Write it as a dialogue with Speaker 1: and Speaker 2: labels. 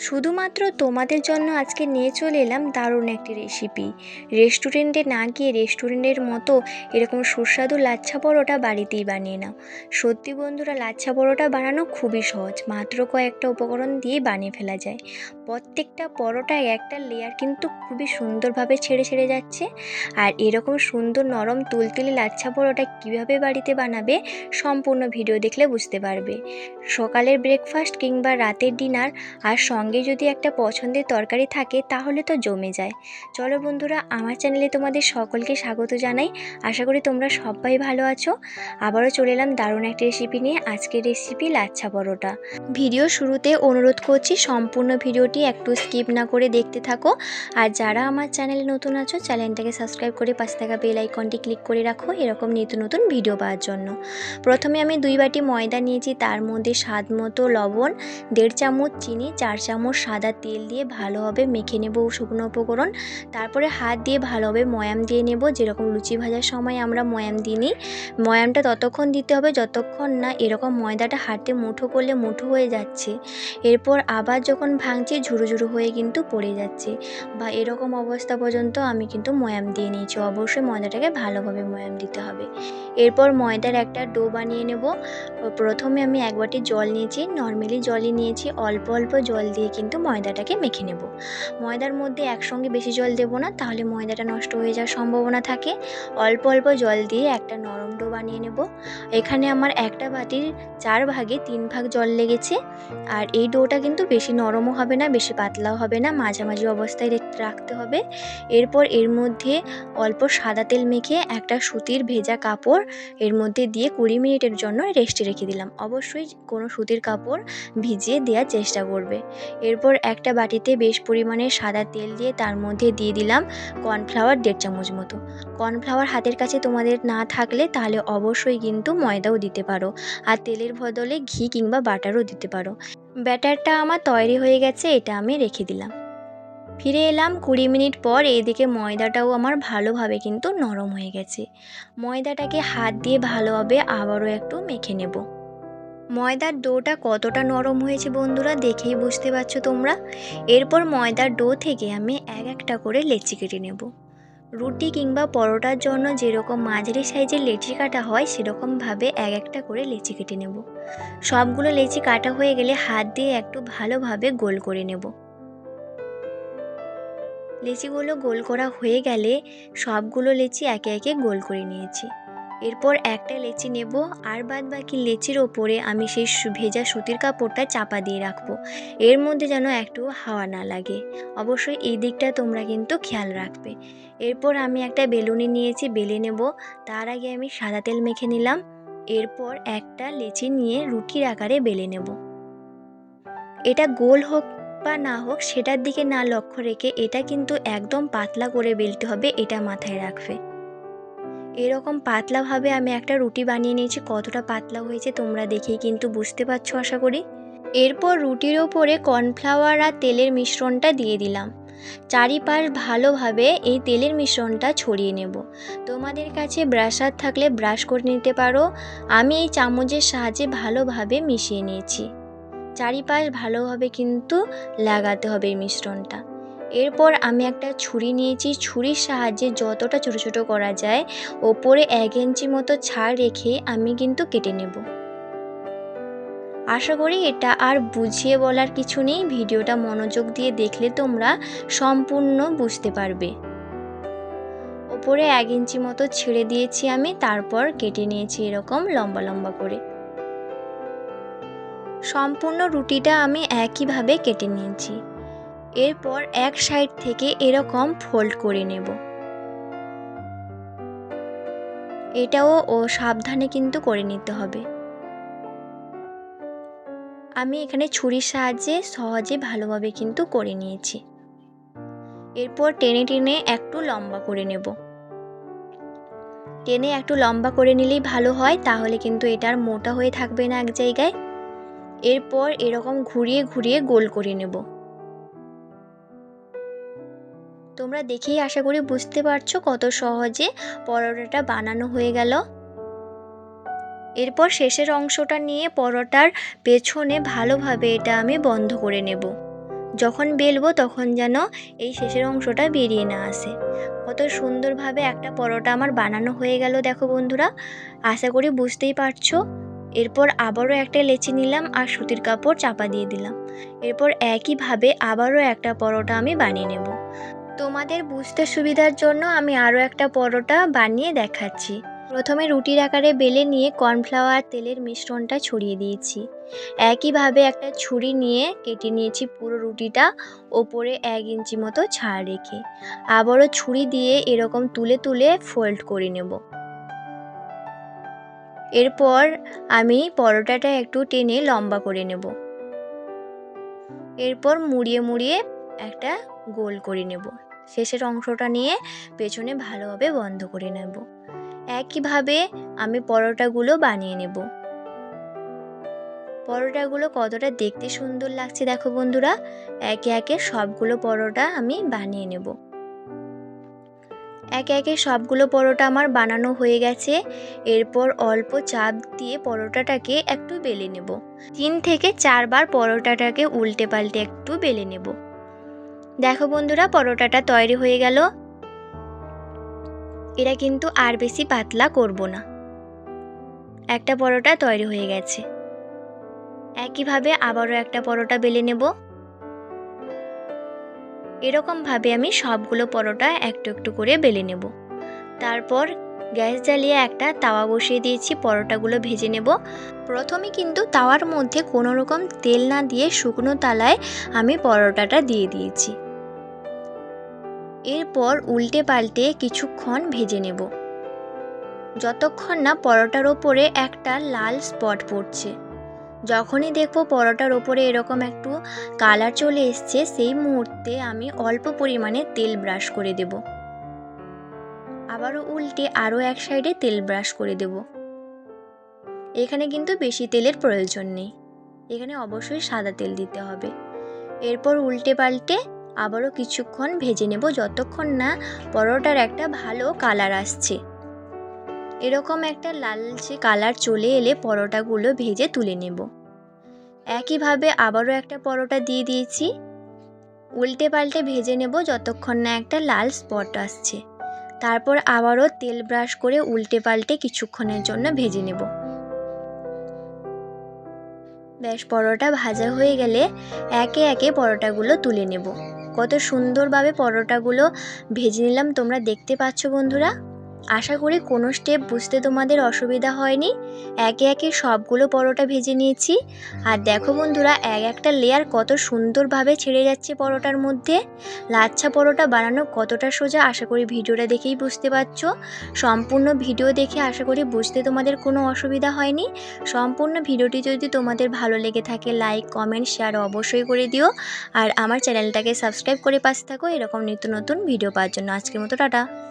Speaker 1: শুধুমাত্র তোমাদের জন্য আজকে নিয়ে চলে এলাম দারুণ একটি রেসিপি রেস্টুরেন্টে না গিয়ে রেস্টুরেন্টের মতো এরকম সুস্বাদু লাচ্ছা পরোটা বাড়িতেই বানিয়ে নাও। সত্যি বন্ধুরা, লাচ্ছা পরোটা বানানো খুবই সহজ। মাত্র কয়েকটা উপকরণ দিয়ে বানিয়ে ফেলা যায়। প্রত্যেকটা পরোটায় একটা লেয়ার কিন্তু খুবই সুন্দরভাবে ছেড়ে ছেড়ে যাচ্ছে। আর এরকম সুন্দর নরম তুলতুলে লাচ্ছা পরোটা কীভাবে বাড়িতে বানাবে সম্পূর্ণ ভিডিও দেখলে বুঝতে পারবে। সকালের ব্রেকফাস্ট কিংবা রাতের ডিনার আর সঙ্গে যদি একটা পছন্দের তরকারি থাকে, তাহলে তো জমে যায়। চলো বন্ধুরা, আমার চ্যানেলে তোমাদের সকলকে স্বাগত জানাই। আশা করি তোমরা সবাই ভালো আছো। আবারও চলে এলাম দারুণ একটা রেসিপি নিয়ে আজকের রেসিপি লাচ্ছা পরোটা। ভিডিও শুরুতে অনুরোধ করছি, সম্পূর্ণ ভিডিওটি একটু স্কিপ না করে দেখতে থাকো। আর যারা আমার চ্যানেলে নতুন আছো, চ্যানেলটাকে সাবস্ক্রাইব করে পাশে থাকা বেল আইকনটি ক্লিক করে রাখো, এরকম নিত্য নতুন ভিডিও পাওয়ার জন্য। প্রথমে আমি দুই বাটি ময়দা নিয়েছি, তার মধ্যে স্বাদ মতো লবণ, দেড় চামচ চিনি, চার চামচ সাদা তেল দিয়ে ভালোভাবে মেখে নেব শুকনো উপকরণ। তারপরে হাত দিয়ে ভালোভাবে ময়াম দিয়ে নেব, যেরকম লুচি ভাজার সময় আমরা ময়াম দিই নিই। ময়ামটা ততক্ষণ দিতে হবে, যতক্ষণ না এরকম ময়দাটা হাতে মুঠো করলে মুঠো হয়ে যাচ্ছে। এরপর আবার যখন ভাঙছি ঝুরু ঝুরু হয়ে কিন্তু পড়ে যাচ্ছে। বা এরকম অবস্থা পর্যন্ত আমি কিন্তু ময়াম দিয়ে নিয়েছি। অবশ্যই ময়দাটাকে ভালোভাবে ময়াম দিতে হবে। এরপর ময়দার একটা ডো বানিয়ে নেব। প্রথমে আমি এক বাটি জল নিয়েছি, নর্মালি জলই নিয়েছি, অল্প অল্প জল দিয়ে কিন্তু ময়দাটাকে মেখে নেব। ময়দার মধ্যে একসঙ্গে বেশি জল দেবো না, তাহলে ময়দাটা নষ্ট হয়ে যাওয়ার সম্ভাবনা থাকে। অল্প অল্প জল দিয়ে একটা নরম ডো বানিয়ে নেব। এখানে আমার একটা বাটির চার ভাগে তিন ভাগ জল লেগেছে। আর এই ডোটা কিন্তু বেশি নরমও হবে না, বেশি পাতলাও হবে না, মাঝামাঝি অবস্থায় রেখ- রাখতে হবে। এরপর এর মধ্যে অল্প সাদা তেল মেখে একটা সুতির ভেজা কাপড় এর মধ্যে দিয়ে কুড়ি মিনিটের জন্য রেস্টে রেখে দিলাম। অবশ্যই কোনো সুতির কাপড় ভিজিয়ে দেওয়ার চেষ্টা করবে। এরপর একটা বাটিতে বেশ পরিমাণে সাদা তেল দিয়ে তার মধ্যে দিয়ে দিলাম কর্নফ্লাওয়ার দেড় চামচ মতো। কর্নফ্লাওয়ার হাতের কাছে তোমাদের না থাকলে তাহলে অবশ্যই কিন্তু ময়দাও দিতে পারো আর তেলের বদলে ঘি কিংবা বাটারও দিতে পারো। ব্যাটারটা আমার তৈরি হয়ে গেছে, এটা আমি রেখে দিলাম। ফিরে এলাম কুড়ি মিনিট পর এদিকে ময়দাটাও আমার ভালোভাবে কিন্তু নরম হয়ে গেছে। ময়দাটাকে হাত দিয়ে ভালোভাবে আবারও একটু মেখে নেব। ময়দার ডোটা কতটা নরম হয়েছে বন্ধুরা দেখেই বুঝতে পারছ তোমরা। এরপর ময়দার ডো থেকে আমি এক একটা করে লেচি কেটে নেব। রুটি কিংবা পরোটার জন্য যেরকম মাঝারি সাইজের লেচি কাটা হয়, সেরকমভাবে এক একটা করে লেচি কেটে নেব। সবগুলো লেচি কাটা হয়ে গেলে হাত দিয়ে একটু ভালোভাবে গোল করে নেব। লেচিগুলো গোল করা হয়ে গেলে সবগুলো লেচি একে একে গোল করে নিয়েছি। এরপর একটা লেচি নেব আর বাদ বাকি লেচির ওপরে আমি সেই ভেজা সুতির কাপড়টা চাপা দিয়ে রাখব। এর মধ্যে যেন একটু হাওয়া না লাগে। অবশ্যই এই দিকটা তোমরা কিন্তু খেয়াল রাখবে। এরপর আমি একটা বেলুনি নিয়েছি, বেলে নেব। তার আগে আমি সাদা তেল মেখে নিলাম। এরপর একটা লেচি নিয়ে রুটির আকারে বেলে নেব। এটা গোল হোক বা না হোক, সেটার দিকে না লক্ষ্য রেখে এটা কিন্তু একদম পাতলা করে বেলতে হবে, এটা মাথায় রাখবে। এরকম পাতলাভাবে আমি একটা রুটি বানিয়ে নিয়েছি, কতটা পাতলা হয়েছে তোমরা দেখেই কিন্তু বুঝতে পারছ আশা করি। এরপর রুটির ওপরে কর্নফ্লাওয়ার আর তেলের মিশ্রণটা দিয়ে দিলাম। চারিপাশ ভালোভাবে এই তেলের মিশ্রণটা ছড়িয়ে নেব। তোমাদের কাছে ব্রাশার থাকলে ব্রাশ করে নিতে পারো। আমি এই চামচের সাহায্যে ভালোভাবে মিশিয়ে নিয়েছি। চারিপাশ ভালোভাবে কিন্তু লাগাতে হবে এই মিশ্রণটা। এরপর আমি একটা ছুরি নিয়েছি। ছুরির সাহায্যে যতটা ছোটো ছোটো করা যায়, ওপরে এক ইঞ্চি মতো ছাড় রেখে আমি কিন্তু কেটে নেব। আশা করি এটা আর বুঝিয়ে বলার কিছু নেই। ভিডিওটা মনোযোগ দিয়ে দেখলে তোমরা সম্পূর্ণ বুঝতে পারবে। ওপরে এক ইঞ্চি মতো ছেড়ে দিয়েছি আমি, তারপর কেটে নিয়েছি এরকম লম্বা লম্বা করে। সম্পূর্ণ রুটিটা আমি একইভাবে কেটে নিয়েছি। এরপর এক সাইড থেকে এরকম ফোল্ড করে নেব। এটাও ও সাবধানে কিন্তু করে নিতে হবে। আমি এখানে ছুরির সাহায্যে সহজে ভালোভাবে কিন্তু করে নিয়েছি। এরপর টেনে টেনে একটু লম্বা করে নেব। টেনে একটু লম্বা করে নিলেই ভালো হয়, তাহলে কিন্তু এটার মোটা হয়ে থাকবে না এক জায়গায়। এরপর এরকম ঘুরিয়ে ঘুরিয়ে গোল করে নেব। তোমরা দেখেই আশা করি বুঝতে পারছ কত সহজে পরোটাটা বানানো হয়ে গেল। এরপর শেষের অংশটা নিয়ে পরোটার পেছনে ভালোভাবে এটা আমি বন্ধ করে নেব। যখন বেলবো তখন যেন এই শেষের অংশটা বেরিয়ে না আসে। কত সুন্দরভাবে একটা পরোটা আমার বানানো হয়ে গেল, দেখো বন্ধুরা। আশা করি বুঝতেই পারছ। এরপর আবারও একটা লেচি নিলাম আর সুতির কাপড় চাপা দিয়ে দিলাম। এরপর একইভাবে আবারও একটা পরোটা আমি বানিয়ে নেব। তোমাদের বুঝতে সুবিধার জন্য আমি আরও একটা পরোটা বানিয়ে দেখাচ্ছি। প্রথমে রুটির আকারে বেলে নিয়ে কর্নফ্লাওয়ার তেলের মিশ্রণটা ছড়িয়ে দিয়েছি। একইভাবে একটা ছুরি নিয়ে কেটে নিয়েছি পুরো রুটিটা ওপরে এক ইঞ্চি মতো ছাড় রেখে। আবারও ছুরি দিয়ে এরকম তুলে তুলে ফোল্ড করে নেব। এরপর আমি পরোটাটা একটু টেনে লম্বা করে নেব। এরপর মুড়িয়ে মুড়িয়ে একটা গোল করে নেব। শেষের অংশটা নিয়ে পেছনে ভালোভাবে বন্ধ করে নেব। একইভাবে আমি পরোটাগুলো বানিয়ে নেব। পরোটাগুলো কতটা দেখতে সুন্দর লাগছে দেখো বন্ধুরা, একে একে সবগুলো পরোটা আমি বানিয়ে নেব। একে একে সবগুলো পরোটা আমার বানানো হয়ে গেছে, এরপর অল্প চাপ দিয়ে পরোটাটাকে একটু বেলে নেব। তিন থেকে চারবার পরোটাটাকে উল্টে পাল্টে একটু বেলে নেব। দেখো বন্ধুরা, পরোটাটা তৈরি হয়ে গেল। এটা কিন্তু আর বেশি পাতলা করব না। একটা পরোটা তৈরি হয়ে গেছে। একইভাবে আবারও একটা পরোটা বেলে নেব। এরকমভাবে আমি সবগুলো পরোটা একটু একটু করে বেলে নেব। তারপর গ্যাস জ্বালিয়ে একটা তাওয়া বসিয়ে দিয়েছি, পরোটাগুলো ভেজে নেব। প্রথমে কিন্তু তাওয়ার মধ্যে কোনো রকম তেল না দিয়ে শুকনো তালায় আমি পরোটাটা দিয়ে দিয়েছি। এরপর উল্টে পাল্টে কিছুক্ষণ ভেজে নেব। যতক্ষণ না পরোটার ওপরে একটা লাল স্পট পড়ছে। যখনই দেখব পরোটার ওপরে এরকম একটু কালার চলে এসছে, সেই মুহূর্তে আমি অল্প পরিমাণে তেল ব্রাশ করে দেব। আবারও উল্টে আরও এক সাইডে তেল ব্রাশ করে দেব। এখানে কিন্তু বেশি তেলের প্রয়োজন নেই। এখানে অবশ্যই সাদা তেল দিতে হবে। এরপর উল্টে পাল্টে আবারও কিছুক্ষণ ভেজে নেব যতক্ষণ না পরোটার একটা ভালো কালার আসছে। এরকম একটা লালচে কালার চলে এলে পরোটাগুলো ভেজে তুলে নেব। একইভাবে আবারও একটা পরোটা দিয়ে দিয়েছি। উল্টে পাল্টে ভেজে নেব যতক্ষণ না একটা লাল স্পট আসছে। তারপর আবারও তেল ব্রাশ করে উল্টে পাল্টে কিছুক্ষণের জন্য ভেজে নেব। ব্যাস, পরোটা ভাজা হয়ে গেলে একে একে পরোটাগুলো তুলে নেব। কত সুন্দরভাবে পরোটাগুলো ভেজে নিলাম তোমরা দেখতে পাচ্ছ বন্ধুরা। আশা করি কোনো স্টেপ বুঝতে তোমাদের অসুবিধা হয়নি। একে একে সবগুলো পরোটা ভেজে নিয়েছি। আর দেখো বন্ধুরা, এক একটা লেয়ার কত সুন্দরভাবে ছেড়ে যাচ্ছে পরোটার মধ্যে। লাচ্ছা পরোটা বানানো কতটা সোজা আশা করি ভিডিওটা দেখেই বুঝতে পারছ। সম্পূর্ণ ভিডিও দেখে আশা করি বুঝতে তোমাদের কোনো অসুবিধা হয়নি। সম্পূর্ণ ভিডিওটি যদি তোমাদের ভালো লেগে থাকে লাইক কমেন্ট শেয়ার অবশ্যই করে দিও। আর আমার চ্যানেলটাকে সাবস্ক্রাইব করে পাশে থাকো। এরকম নিত্য নতুন ভিডিও পাওয়ার জন্য আজকের মতো টাটা।